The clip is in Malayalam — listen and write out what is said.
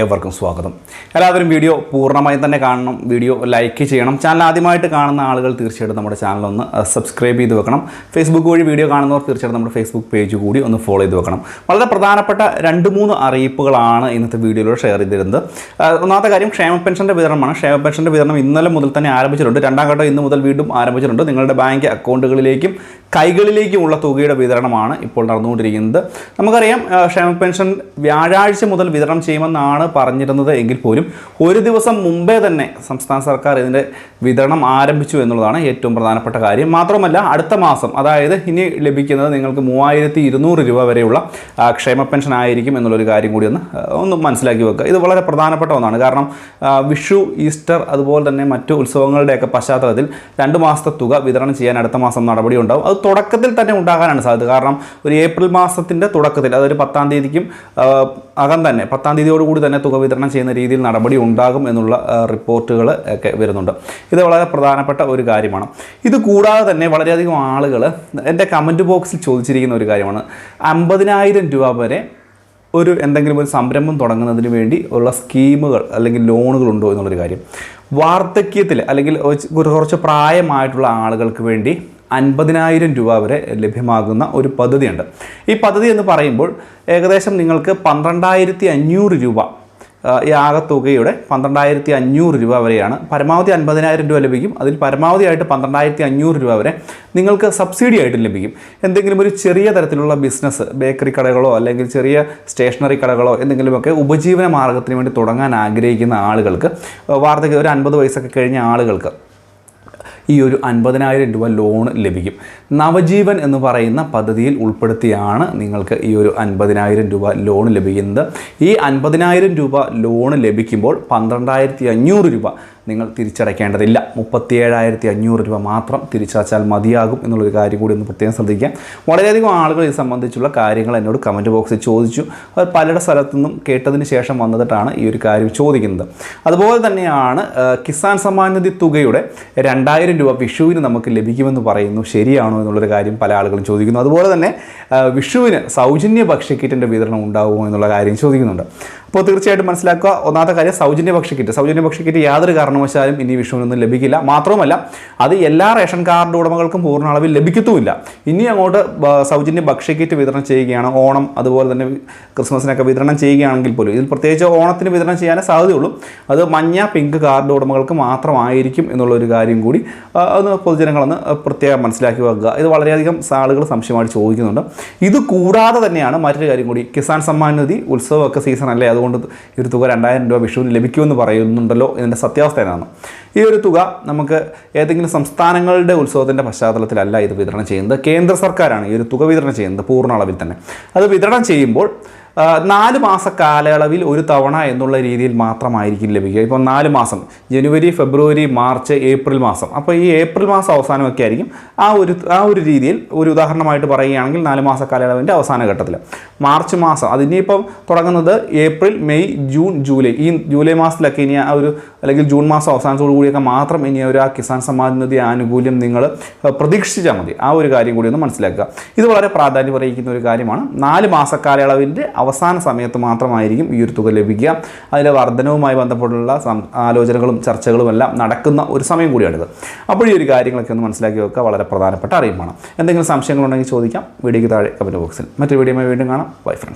ഏവർക്കും സ്വാഗതം. എല്ലാവരും വീഡിയോ പൂർണമായും തന്നെ കാണണം. വീഡിയോ ലൈക്ക് ചെയ്യണം. ചാനൽ ആദ്യമായിട്ട് കാണുന്ന ആളുകൾ തീർച്ചയായിട്ടും നമ്മുടെ ചാനൽ ഒന്ന് സബ്സ്ക്രൈബ് ചെയ്ത് വെക്കണം. ഫേസ്ബുക്ക് വഴി വീഡിയോ കാണുന്നവർ തീർച്ചയായിട്ടും നമ്മുടെ ഫേസ്ബുക്ക് പേജ് കൂടി ഒന്ന് ഫോളോ ചെയ്ത് വെക്കണം. വളരെ പ്രധാനപ്പെട്ട രണ്ട് മൂന്ന് അറിയിപ്പുകളാണ് ഇന്നത്തെ വീഡിയോയിലൂടെ ഷെയർ ചെയ്തിരുന്നത്. ഒന്നാമത്തെ കാര്യം ക്ഷേമ പെൻഷന്റെ വിതരണമാണ്. ക്ഷേമ പെൻഷന്റെ വിതരണം ഇന്നലെ മുതൽ തന്നെ ആരംഭിച്ചിട്ടുണ്ട്. രണ്ടാം ഘട്ടം ഇന്ന് മുതൽ വീണ്ടും ആരംഭിച്ചിട്ടുണ്ട്. നിങ്ങളുടെ ബാങ്ക് അക്കൗണ്ടുകളിലേക്കും കൈകളിലേക്കുമുള്ള തുകയുടെ വിതരണമാണ് ഇപ്പോൾ നടന്നുകൊണ്ടിരിക്കുന്നത്. നമുക്കറിയാം ക്ഷേമ പെൻഷൻ വ്യാഴാഴ്ച മുതൽ വിതരണം ചെയ്യുമെന്നാണ് പറഞ്ഞിരുന്നത് എങ്കിൽ പോലും ഒരു ദിവസം മുമ്പേ തന്നെ സംസ്ഥാന സർക്കാർ ഇതിന്റെ വിതരണം ആരംഭിച്ചു എന്നുള്ളതാണ് ഏറ്റവും പ്രധാനപ്പെട്ട കാര്യം. മാത്രമല്ല അടുത്ത മാസം അതായത് ഇനി ലഭിക്കുന്നത് നിങ്ങൾക്ക് മൂവായിരത്തി ഇരുന്നൂറ് രൂപ വരെയുള്ള ക്ഷേമ പെൻഷൻ ആയിരിക്കും എന്നുള്ളൊരു കാര്യം കൂടി ഒന്ന് ഒന്ന് മനസ്സിലാക്കി വെക്കുക. ഇത് വളരെ പ്രധാനപ്പെട്ട ഒന്നാണ്. കാരണം വിഷു ഈസ്റ്റർ അതുപോലെ തന്നെ മറ്റു ഉത്സവങ്ങളുടെയൊക്കെ പശ്ചാത്തലത്തിൽ രണ്ട് മാസത്തെ തുക വിതരണം ചെയ്യാൻ അടുത്ത മാസം നടപടി ഉണ്ടാവും. അത് തുടക്കത്തിൽ തന്നെ ഉണ്ടാകാനാണ് സാധ്യത. കാരണം ഒരു ഏപ്രിൽ മാസത്തിന്റെ തുടക്കത്തിൽ അതൊരു പത്താം തീയതിക്കും അകം തന്നെ പത്താം തീയതിയോടുകൂടി തന്നെ തുക വിതരണം ചെയ്യുന്ന രീതിയിൽ നടപടി ഉണ്ടാകും എന്നുള്ള റിപ്പോർട്ടുകൾ ഒക്കെ വരുന്നുണ്ട്. ഇത് വളരെ പ്രധാനപ്പെട്ട ഒരു കാര്യമാണ്. ഇത് കൂടാതെ തന്നെ വളരെയധികം ആളുകൾ എന്റെ കമന്റ് ബോക്സിൽ ചോദിച്ചിരിക്കുന്ന ഒരു കാര്യമാണ്. അമ്പതിനായിരം രൂപ വരെ ഒരു എന്തെങ്കിലും ഒരു സംരംഭം തുടങ്ങുന്നതിന് വേണ്ടി ഉള്ള സ്കീമുകൾ അല്ലെങ്കിൽ ലോണുകൾ ഉണ്ടോ എന്നുള്ളൊരു കാര്യം. വാർദ്ധക്യത്തിൽ അല്ലെങ്കിൽ കുറച്ച് പ്രായമായിട്ടുള്ള ആളുകൾക്ക് വേണ്ടി അൻപതിനായിരം രൂപ വരെ ലഭ്യമാകുന്ന ഒരു പദ്ധതിയുണ്ട്. ഈ പദ്ധതി എന്ന് പറയുമ്പോൾ ഏകദേശം നിങ്ങൾക്ക് പന്ത്രണ്ടായിരത്തി അഞ്ഞൂറ് രൂപ ഈ ആകെ തുകയുടെ പന്ത്രണ്ടായിരത്തി അഞ്ഞൂറ് രൂപ വരെയാണ്. പരമാവധി അൻപതിനായിരം രൂപ ലഭിക്കും. അതിൽ പരമാവധിയായിട്ട് പന്ത്രണ്ടായിരത്തി അഞ്ഞൂറ് രൂപ വരെ നിങ്ങൾക്ക് സബ്സിഡി ആയിട്ട് ലഭിക്കും. എന്തെങ്കിലും ഒരു ചെറിയ തരത്തിലുള്ള ബിസിനസ് ബേക്കറി കടകളോ അല്ലെങ്കിൽ ചെറിയ സ്റ്റേഷനറി കടകളോ എന്തെങ്കിലുമൊക്കെ ഉപജീവന മാർഗത്തിന് വേണ്ടി തുടങ്ങാൻ ആഗ്രഹിക്കുന്ന ആളുകൾക്ക് വാർദ്ധക്യ ഒരു അൻപത് വയസ്സൊക്കെ കഴിഞ്ഞ ആളുകൾക്ക് ഈ ഒരു അൻപതിനായിരം രൂപ ലോൺ ലഭിക്കും. നവജീവൻ എന്ന് പറയുന്ന പദ്ധതിയിൽ ഉൾപ്പെടുത്തിയാണ് നിങ്ങൾക്ക് ഈ ഒരു അൻപതിനായിരം രൂപ ലോൺ ലഭിക്കുന്നത്. ഈ അൻപതിനായിരം രൂപ ലോൺ ലഭിക്കുമ്പോൾ പന്ത്രണ്ടായിരത്തി അഞ്ഞൂറ് രൂപ നിങ്ങൾ തിരിച്ചടയ്ക്കേണ്ടതില്ല. മുപ്പത്തിയേഴായിരത്തി അഞ്ഞൂറ് രൂപ മാത്രം തിരിച്ചടച്ചാൽ മതിയാകും എന്നുള്ളൊരു കാര്യം കൂടി ഒന്ന് പ്രത്യേകം ശ്രദ്ധിക്കാം. വളരെയധികം ആളുകൾ ഇത് സംബന്ധിച്ചുള്ള കാര്യങ്ങൾ എന്നോട് കമന്റ് ബോക്സിൽ ചോദിച്ചു. അത് പലരുടെ സ്ഥലത്തു നിന്നും കേട്ടതിന് ശേഷം വന്നിട്ടാണ് ഈ ഒരു കാര്യം ചോദിക്കുന്നത്. അതുപോലെ തന്നെയാണ് കിസാൻ സമ്മാൻ നിധി തുകയുടെ രണ്ടായിരം രൂപ വിഷുവിന് നമുക്ക് ലഭിക്കുമെന്ന് പറയുന്നു. ശരിയാണോ എന്നുള്ളൊരു കാര്യം പല ആളുകളും ചോദിക്കുന്നു. അതുപോലെ തന്നെ വിഷുവിന് സൗജന്യ ഭക്ഷ്യക്കിറ്റിന്റെ വിതരണം ഉണ്ടാകുമോ എന്നുള്ള കാര്യം ചോദിക്കുന്നുണ്ട്. അപ്പോൾ തീർച്ചയായിട്ടും മനസ്സിലാക്കുക. ഒന്നാമത്തെ കാര്യം സൗജന്യ ഭക്ഷ്യക്കിറ്റ്. സൗജന്യ ഭക്ഷ്യക്കിറ്റ് യാതൊരു കാരണവശാലും ഇനി വിഷുവിനൊന്നും ലഭിക്കില്ല. മാത്രമല്ല അത് എല്ലാ റേഷൻ കാർഡ് ഉടമകൾക്കും പൂർണ അളവിൽ ലഭിക്കത്തുമില്ല. ഇനി അങ്ങോട്ട് സൗജന്യ ഭക്ഷ്യക്കിറ്റ് വിതരണം ചെയ്യുകയാണ്. ഓണം അതുപോലെ തന്നെ ക്രിസ്മസിനൊക്കെ വിതരണം ചെയ്യുകയാണെങ്കിൽ പോലും. ഇതിൽ പ്രത്യേകിച്ച് ഓണത്തിന് വിതരണം ചെയ്യാനേ സാധ്യതയുള്ളൂ. അത് മഞ്ഞ പിങ്ക് കാർഡ് ഉടമകൾക്ക് മാത്രമായിരിക്കും എന്നുള്ള ഒരു കാര്യം കൂടി ഒന്ന് പൊതുജനങ്ങളൊന്ന് പ്രത്യേകം മനസ്സിലാക്കി വെക്കുക. ഇത് വളരെയധികം ആളുകൾ സംശയമായിട്ട് ചോദിക്കുന്നുണ്ട്. ഇത് കൂടാതെ തന്നെയാണ് മറ്റൊരു കാര്യം കൂടി. കിസാൻ സമ്മാൻ നിധി ഉത്സവമൊക്കെ സീസൺ അല്ലേ? അതുകൊണ്ട് ഈ ഒരു തുക രണ്ടായിരം രൂപ വിഷുവിന് ലഭിക്കുമെന്ന് പറയുന്നുണ്ടല്ലോ ഇതിന്റെ സത്യാവസ്ഥ എന്നാണ്. ഈ ഒരു തുക നമുക്ക് ഏതെങ്കിലും സംസ്ഥാനങ്ങളുടെ ഉത്സവത്തിന്റെ പശ്ചാത്തലത്തിലല്ല ഇത് വിതരണം ചെയ്യുന്നത്. കേന്ദ്ര സർക്കാരാണ് ഈ ഒരു തുക വിതരണം ചെയ്യുന്നത് പൂർണ അളവിൽ തന്നെ. അത് വിതരണം ചെയ്യുമ്പോൾ നാല് മാസ കാലയളവിൽ ഒരു തവണ എന്നുള്ള രീതിയിൽ മാത്രമായിരിക്കും ലഭിക്കുക. ഇപ്പോൾ നാല് മാസം ജനുവരി ഫെബ്രുവരി മാർച്ച് ഏപ്രിൽ മാസം. അപ്പോൾ ഈ ഏപ്രിൽ മാസം അവസാനമൊക്കെ ആയിരിക്കും. ആ ഒരു ആ ഒരു രീതിയിൽ ഒരു ഉദാഹരണമായിട്ട് പറയുകയാണെങ്കിൽ നാല് മാസ കാലയളവിന്റെ അവസാന ഘട്ടത്തിൽ മാർച്ച് മാസം അതിനിപ്പം തുടങ്ങുന്നത് ഏപ്രിൽ മെയ് ജൂൺ ജൂലൈ. ഈ ജൂലൈ മാസത്തിലൊക്കെ ഇനി ആ ഒരു അല്ലെങ്കിൽ ജൂൺ മാസം അവസാനത്തോടു കൂടിയൊക്കെ മാത്രം ഇനി ഒരു ആ കിസാൻ സമ്മാൻ നിധി ആനുകൂല്യം നിങ്ങൾ പ്രതീക്ഷിച്ചാൽ മതി. ആ ഒരു കാര്യം കൂടി ഒന്ന് മനസ്സിലാക്കുക. ഇത് വളരെ പ്രാധാന്യം അറിയിക്കുന്ന ഒരു കാര്യമാണ്. നാല് മാസ കാലയളവിന്റെ അവസാന സമയത്ത് മാത്രമായിരിക്കും ഈ ഒരു തുക ലഭിക്കുക. അതിലെ വർധനവുമായി ബന്ധപ്പെട്ടുള്ള ആലോചനകളും ചർച്ചകളും എല്ലാം നടക്കുന്ന ഒരു സമയം കൂടിയാണിത്. അപ്പോൾ ഈ ഒരു കാര്യങ്ങളൊക്കെ ഒന്ന് മനസ്സിലാക്കി വെക്കുക വളരെ പ്രധാനപ്പെട്ട അറിയിപ്പാണ് എന്തെങ്കിലും സംശയങ്ങളുണ്ടെങ്കിൽ ചോദിക്കാം. വീഡിയോയ്ക്ക് താഴെ കമന്റ് ബോക്സിൽ മറ്റൊരു വീഡിയോയുമായി വീണ്ടും കാണാം. Bye friends